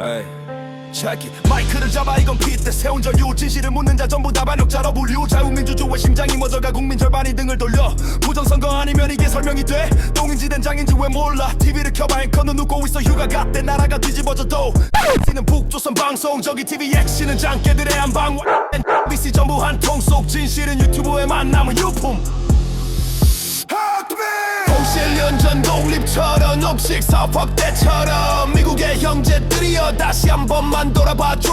에이. It. 마이크를 잡아 이건 퀴때 세운 전유 진실을 묻는 자 전부 다 반역자로 분류. 자유민주주의 심장이 멎어가 국민 절반이 등을 돌려. 부정선거 아니면 이게 설명이 돼? 똥인지 된장인지 왜 몰라? TV를 켜봐 앵커는 웃고 있어. 휴가 갔대 나라가 뒤집어져도. X는 북조선 방송. 저기 TV X는 장깨들의 한방. BC 전부 한 통 속 진실은 유튜브에 만 남은 유품 57년 전 독립처럼 음식 사업 확대처럼 미국의 형제들이여 다시 한 번만 돌아봐줘.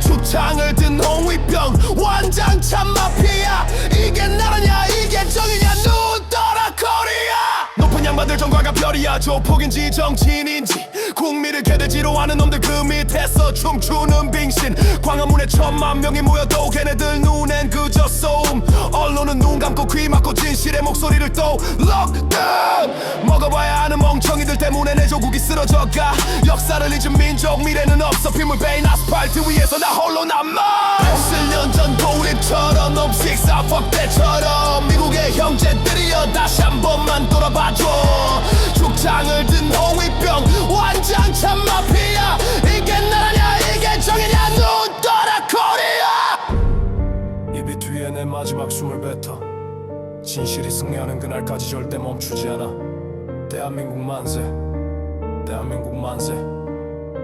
죽창을 든 홍위병 완장참 마피아. 이게 나라냐 이게 정이냐 눈 떠라 코리아. 높은 양반들 정과가 별이야 조폭인지 정치인인지. 국민을 개돼지로 하는 놈들 그 밑에서 춤추는 빙신. 광화문에 천만 명이 모여도 걔네들 눈엔 그저 소음 감고 귀 막고 진실의 목소리를 또 록다운 먹어봐야 하는 멍청이들 때문에 내 조국이 쓰러져가. 역사를 잊은 민족 미래는 없어. 빗물 베인 아스팔트 위에서 나 홀로 남아. 50년 전 독립처럼 음식 사업 확대처럼 미국의 형제들이여 다시 한 번만 돌아봐줘. 죽창을 든 홍위병 완장참 마피아. 이게 나라냐 이게 정이냐 눈 떠라 코리아! 내 마지막 숨을 뱉어 진실이 승리하는 그날까지 절대 멈추지 않아. 대한민국 만세 대한민국 만세.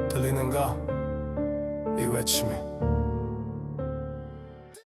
들리는가? 이 외침이